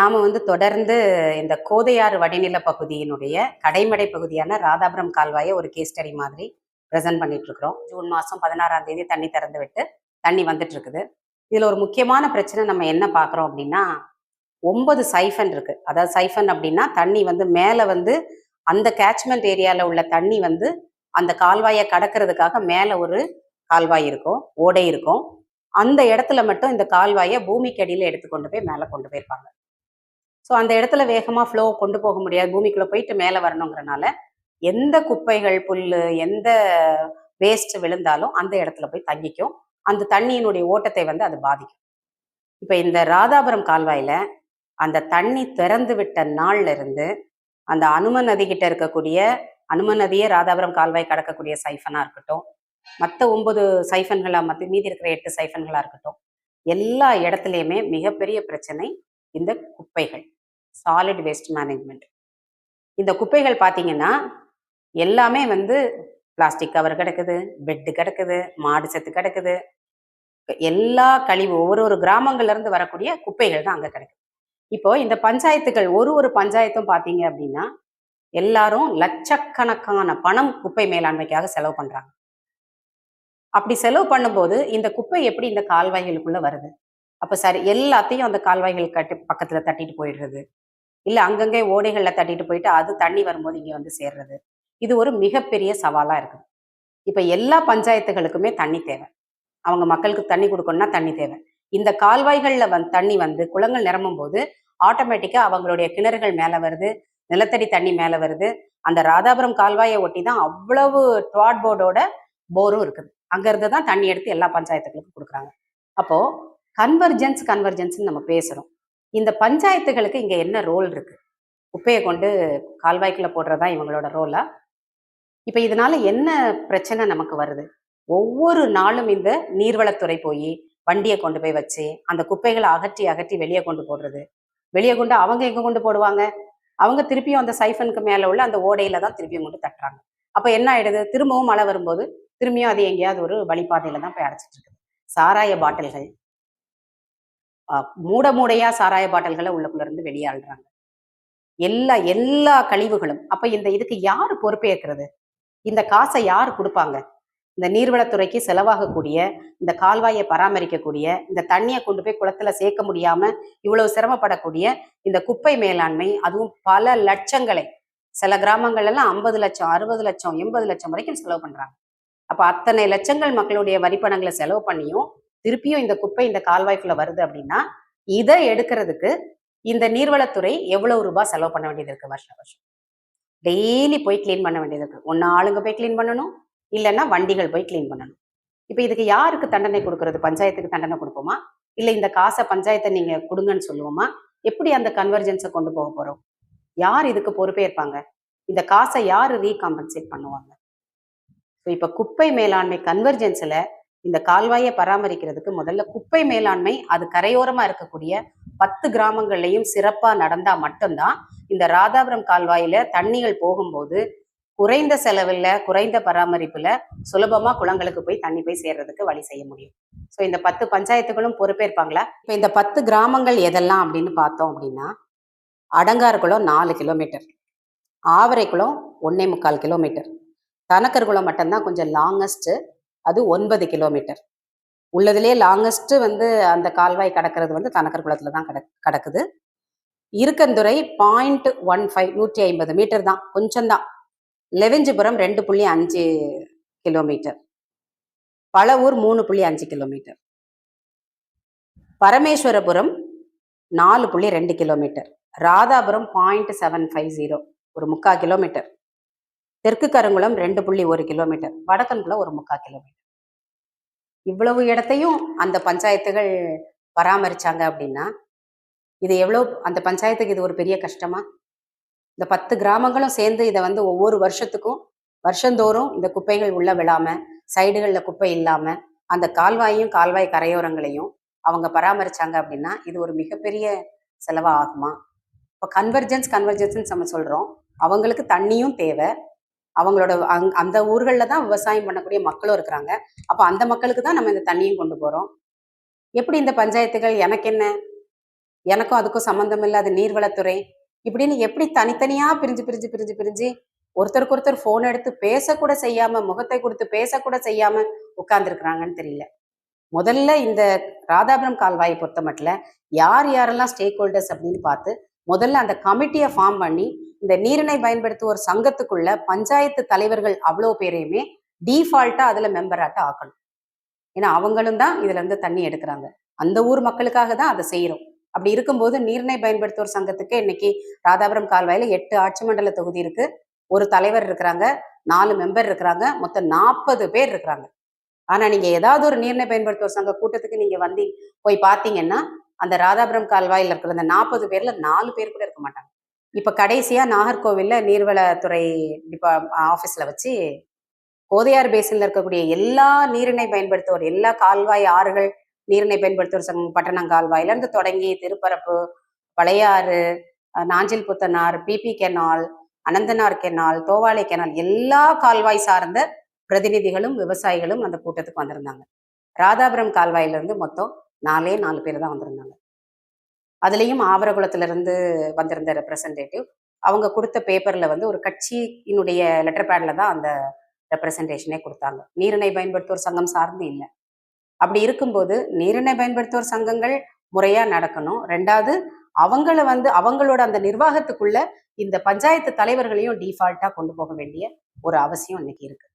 நாம வந்து தொடர்ந்து இந்த கோதையாறு வடிநில பகுதியினுடைய கடைமடை பகுதியான ராதாபுரம் கால்வாயை ஒரு கேஸ் ஸ்டடி மாதிரி ப்ரெசென்ட் பண்ணிட்டு இருக்கிறோம் ஜூன் மாதம் பதினாறாம் தேதி தண்ணி திறந்து விட்டு தண்ணி வந்துட்டு இருக்குது இதுல ஒரு முக்கியமான பிரச்சனை நம்ம என்ன பார்க்குறோம் அப்படின்னா ஒன்பது சைஃபன் இருக்கு. அதாவது சைஃபன் அப்படின்னா தண்ணி வந்து மேலே வந்து அந்த கேட்ச்மெண்ட் ஏரியாவில் உள்ள தண்ணி வந்து அந்த கால்வாயை கடக்கிறதுக்காக மேலே ஒரு கால்வாய் இருக்கும் ஓடை இருக்கும். அந்த இடத்துல மட்டும் இந்த கால்வாயை பூமிக்கு அடியில் எடுத்து கொண்டு போய் மேலே கொண்டு போயிருப்பாங்க. ஸோ அந்த இடத்துல வேகமாக ஃப்ளோ கொண்டு போக முடியாது. பூமிக்குள்ளே போயிட்டு மேலே வரணுங்கிறனால எந்த குப்பைகள் புல் எந்த வேஸ்ட் விழுந்தாலும் அந்த இடத்துல போய் தங்கிக்கும். அந்த தண்ணியினுடைய ஓட்டத்தை வந்து அது பாதிக்கும். இப்போ இந்த ராதாபுரம் கால்வாயில் அந்த தண்ணி திறந்து விட்ட நாள்ல இருந்து அந்த அனுமன் நதி கிட்ட இருக்கக்கூடிய அனுமன் நதியே ராதாபுரம் கால்வாய் கடக்கக்கூடிய சைஃபனாக இருக்கட்டும் மற்ற ஒன்பது சைஃபன்களாக மற்ற மீதி இருக்கிற எட்டு சைஃபன்களாக இருக்கட்டும் எல்லா இடத்துலையுமே மிகப்பெரிய பிரச்சனை இந்த குப்பைகள். சாலிட் வேஸ்ட் மேனேஜ்மெண்ட் இந்த குப்பைகள் பார்த்தீங்கன்னா எல்லாமே வந்து பிளாஸ்டிக் கவர் கிடக்குது பெட்டு கிடக்குது மாடு செத்து கிடக்குது. எல்லா கழிவு ஒவ்வொரு ஒரு கிராமங்கள்ல இருந்து வரக்கூடிய குப்பைகள் தான் அங்க கிடக்குது இப்போ இந்த பஞ்சாயத்துகள் ஒரு ஒரு பஞ்சாயத்தும் பார்த்தீங்க அப்படின்னா எல்லாரும் லட்சக்கணக்கான பணம் குப்பை மேலாண்மைக்காக செலவு பண்றாங்க. அப்படி செலவு பண்ணும்போது இந்த குப்பை எப்படி இந்த கால்வாய்களுக்குள்ள வருது? அப்ப சரி எல்லாத்தையும் அந்த கால்வாய்கள் கட்டி பக்கத்துல தட்டிட்டு போயிடுறது. இல்ல அங்கங்கே ஓடைகள்ல தட்டிட்டு போயிட்டு அது தண்ணி வரும்போது இங்கே வந்து சேர்றது. இது ஒரு மிகப்பெரிய சவாலா இருக்குது. இப்ப எல்லா பஞ்சாயத்துகளுக்குமே தண்ணி தேவை. அவங்க மக்களுக்கு தண்ணி கொடுக்கணும்னா தண்ணி தேவை. இந்த கால்வாய்கள்ல வந் தண்ணி வந்து குளங்கள் நிரம்பும் போது ஆட்டோமேட்டிக்கா அவங்களுடைய கிணறுகள் மேல வருது நிலத்தடி தண்ணி மேல வருது. அந்த ராதாபுரம் கால்வாயை ஒட்டி தான் அவ்வளவு ட்வாட் போர்டோட போரும் இருக்குது. அங்கேருந்து தான் தண்ணி எடுத்து எல்லா பஞ்சாயத்துகளுக்கும் கொடுக்குறாங்க. அப்போ கன்வர்ஜென்ஸ் கன்வர்ஜென்ஸ்னு நம்ம பேசுறோம். இந்த பஞ்சாயத்துகளுக்கு இங்க என்ன ரோல் இருக்கு? குப்பையை கொண்டு கால்வாய்க்குள்ள போடுறதா இவங்களோட ரோலா இப்போ இதனால என்ன பிரச்சனை நமக்கு வருது? ஒவ்வொரு நாளும் இந்த நீர்வளத்துறை போய் வண்டியை கொண்டு போய் வச்சு அந்த குப்பைகளை அகற்றி அகற்றி வெளியே கொண்டு போடுறது. வெளியே கொண்டு அவங்க எங்கே கொண்டு போடுவாங்க? அவங்க திருப்பியும் அந்த சைஃபனுக்கு மேலே உள்ள அந்த ஓடையில தான் திருப்பியும் கொண்டு தட்டுறாங்க. அப்போ என்ன ஆயிடுது? திரும்பவும் மழை வரும்போது திரும்பியும் அது எங்கேயாவது ஒரு வழிபாதையில தான் போய் அடைச்சிட்டு இருக்குது. சாராய பாட்டில்கள் மூட மூடையா சாராய பாட்டில்களை உள்ளக்குள்ள இருந்து வெளியாடுறாங்க எல்லா எல்லா கழிவுகளும் அப்ப இந்த இதுக்கு யாரு பொறுப்பேற்கிறது? இந்த காசை யார் கொடுப்பாங்க? இந்த நீர்வளத்துறைக்கு செலவாகக்கூடிய இந்த கால்வாயை பராமரிக்கக்கூடிய இந்த தண்ணியை கொண்டு போய் குளத்துல சேர்க்க முடியாம இவ்வளவு சிரமப்படக்கூடிய இந்த குப்பை மேலாண்மை அதுவும் பல லட்சங்களை சில கிராமங்கள் எல்லாம் ஐம்பது லட்சம் அறுபது லட்சம் எண்பது லட்சம் வரைக்கும் செலவு பண்றாங்க. அப்ப அத்தனை லட்சங்கள் மக்களுடைய வரிப்பணங்களை செலவு பண்ணியும் திருப்பியும் இந்த குப்பை இந்த கால்வாய்க்குள்ள வருது அப்படின்னா இதை எடுக்கிறதுக்கு இந்த நீர்வளத்துறை எவ்வளவு ரூபாய் செலவு பண்ண வேண்டியது இருக்கு வருஷம் வருஷம்? டெய்லி போய் கிளீன் பண்ண வேண்டியது இருக்கு. ஒன்னு ஆளுங்க போய் கிளீன் பண்ணணும் இல்லைன்னா வண்டிகள் போய் கிளீன் பண்ணணும். இப்போ இதுக்கு யாருக்கு தண்டனை கொடுக்கறது? பஞ்சாயத்துக்கு தண்டனை கொடுப்போமா? இல்லை இந்த காசை பஞ்சாயத்தை நீங்க கொடுங்கன்னு சொல்லுவோமா? எப்படி அந்த கன்வர்ஜென்ஸை கொண்டு போக போறோம்? யார் இதுக்கு பொறுப்பேற்பாங்க? இந்த காசை யார் ரீகாம்பன்சேட் பண்ணுவாங்க? ஸோ இப்போ குப்பை மேலாண்மை கன்வர்ஜென்ஸில் இந்த கால்வாயை பராமரிக்கிறதுக்கு முதல்ல குப்பை மேலாண்மை அது கரையோரமா இருக்கக்கூடிய பத்து கிராமங்கள்லையும் சிறப்பா நடந்தா மட்டும்தான் இந்த ராதாபுரம் கால்வாயில தண்ணிகள் போகும்போது குறைந்த செலவில் குறைந்த பராமரிப்புல சுலபமா குளங்களுக்கு போய் தண்ணி போய் சேர்றதுக்கு வழி செய்ய முடியும். ஸோ இந்த பத்து பஞ்சாயத்துகளும் பொறுப்பேற்பாங்களா? இப்போ இந்த பத்து கிராமங்கள் எதெல்லாம் அப்படின்னு பார்த்தோம் அப்படின்னா அடங்கார்குளம் நாலு கிலோமீட்டர் ஆவரைக்குளம் ஒன்னே முக்கால் கிலோமீட்டர் தனக்கர்குளம் மட்டும்தான் கொஞ்சம் லாங்கஸ்ட் அது ஒன்பது கிலோமீட்டர். உள்ளதுலேயே லாங்கஸ்ட் வந்து அந்த கால்வாய் கடக்கிறது வந்து தனக்கர் குளத்துல தான் கடக் கடக்குது. இருக்கந்துறை பாயிண்ட் ஒன் ஃபைவ் நூற்றி ஐம்பது மீட்டர் தான் கொஞ்சம்தான் லெவெஞ்சிபுரம் ரெண்டு புள்ளி அஞ்சு கிலோமீட்டர். பழவூர் மூணு புள்ளி அஞ்சு கிலோமீட்டர். பரமேஸ்வரபுரம் நாலு புள்ளி ரெண்டு kilometre. Radhapuram point seven five zero ஒரு முக்கா கிலோமீட்டர். தெற்கு கருங்குளம் ரெண்டு புள்ளி ஒரு கிலோமீட்டர் வடக்கன்குளம் ஒரு முக்கா கிலோமீட்டர். இவ்வளவு இடத்தையும் அந்த பஞ்சாயத்துகள் பராமரிச்சாங்க அப்படின்னா இது எவ்வளோ அந்த பஞ்சாயத்துக்கு இது ஒரு பெரிய கஷ்டமா? இந்த பத்து கிராமங்களும் சேர்ந்து இதை வந்து ஒவ்வொரு வருஷத்துக்கும் வருஷந்தோறும் இந்த குப்பைகள் உள்ள விழாம சைடுகளில் குப்பை இல்லாம அந்த கால்வாயையும் கால்வாய் கரையோரங்களையும் அவங்க பராமரிச்சாங்க அப்படின்னா இது ஒரு மிகப்பெரிய செலவா ஆகுமா? இப்போ கன்வர்ஜென்ஸ் கன்வர்ஜென்ஸ்ன்னு நம்ம சொல்றோம். அவங்களுக்கு தண்ணியும் தேவை அவங்களோட அங் அந்த ஊர்களில் தான் விவசாயம் பண்ணக்கூடிய மக்களும் இருக்கிறாங்க. அப்போ அந்த மக்களுக்கு தான் நம்ம இந்த தண்ணியும் கொண்டு போகிறோம் எப்படி இந்த பஞ்சாயத்துகள் எனக்கு என்ன? எனக்கும் அதுக்கும் சம்மந்தம் இல்லாத நீர்வளத்துறை. இப்படின்னு எப்படி தனித்தனியாக பிரிஞ்சு பிரிஞ்சு பிரிஞ்சு பிரிஞ்சு ஒருத்தருக்கு ஒருத்தர் ஃபோன் எடுத்து பேசக்கூட செய்யாமல் முகத்தை கொடுத்து பேசக்கூட செய்யாமல் உட்கார்ந்துருக்குறாங்கன்னு தெரியல. முதல்ல இந்த ராதாபுரம் கால்வாயை பொறுத்த மட்டும் யார் யாரெல்லாம் ஸ்டேக் ஹோல்டர்ஸ் அப்படின்னு பார்த்து முதல்ல அந்த கமிட்டியை ஃபார்ம் பண்ணி இந்த நீரிணை பயன்படுத்துவோர் சங்கத்துக்குள்ள பஞ்சாயத்து தலைவர்கள் அவ்வளோ பேரையுமே டீஃபால்ட்டா அதுல மெம்பராட்ட ஆக்கணும். ஏன்னா அவங்களும் தான் இதுல இருந்து தண்ணி எடுக்கிறாங்க. அந்த ஊர் மக்களுக்காக தான் அதை செய்யறோம் அப்படி இருக்கும்போது நீரிணை பயன்படுத்துவோர் சங்கத்துக்கு இன்னைக்கு ராதாபுரம் கால்வாயில எட்டு ஆட்சி மண்டல தொகுதி இருக்கு. ஒரு தலைவர் இருக்கிறாங்க நாலு மெம்பர் இருக்கிறாங்க மொத்தம் நாற்பது பேர் இருக்கிறாங்க. ஆனா நீங்க ஏதாவது ஒரு நீரிணை பயன்படுத்துவோர் சங்க கூட்டத்துக்கு நீங்க வந்து போய் பார்த்தீங்கன்னா அந்த ராதாபுரம் கால்வாயில் இருக்கிற அந்த நாற்பது பேர்ல நாலு பேர் கூட இருக்க மாட்டாங்க. இப்போ கடைசியாக நாகர்கோவிலில் நீர்வளத்துறை டிபா ஆஃபீஸில் வச்சு கோதையார் பேசின்ல இருக்கக்கூடிய எல்லா நீரினை பயன்படுத்துவோர் எல்லா கால்வாய் ஆறுகள் நீரினை பயன்படுத்துவோர் சங்கம் பட்டணம் கால்வாயிலேருந்து தொடங்கி Thirparappu Pazhayar Nanjil Puthanar PP canal Ananthanar canal Thovalai canal எல்லா கால்வாய் சார்ந்த பிரதிநிதிகளும் விவசாயிகளும் அந்த கூட்டத்துக்கு வந்திருந்தாங்க. ராதாபுரம் கால்வாயிலிருந்து மொத்தம் நாலே நாலு பேர் தான் வந்திருந்தாங்க. அதுலேயும் ஆவரகுளத்திலிருந்து வந்திருந்த ரெப்ரசன்டேட்டிவ் அவங்க கொடுத்த பேப்பரில் வந்து ஒரு கட்சியினுடைய லெட்டர் பேடில் தான் அந்த ரெப்ரசன்டேஷனே கொடுத்தாங்க. நீரிணை பயன்படுத்துவோர் சங்கம் சார்ந்து இல்லை. அப்படி இருக்கும்போது நீரிணை பயன்படுத்துவோர் சங்கங்கள் முறையாக நடக்கணும். ரெண்டாவது அவங்கள வந்து அவங்களோட அந்த நிர்வாகத்துக்குள்ள இந்த பஞ்சாயத்து தலைவர்களையும் டிஃபால்ட்டாக கொண்டு போக வேண்டிய ஒரு அவசியம் இன்னைக்கு இருக்கு.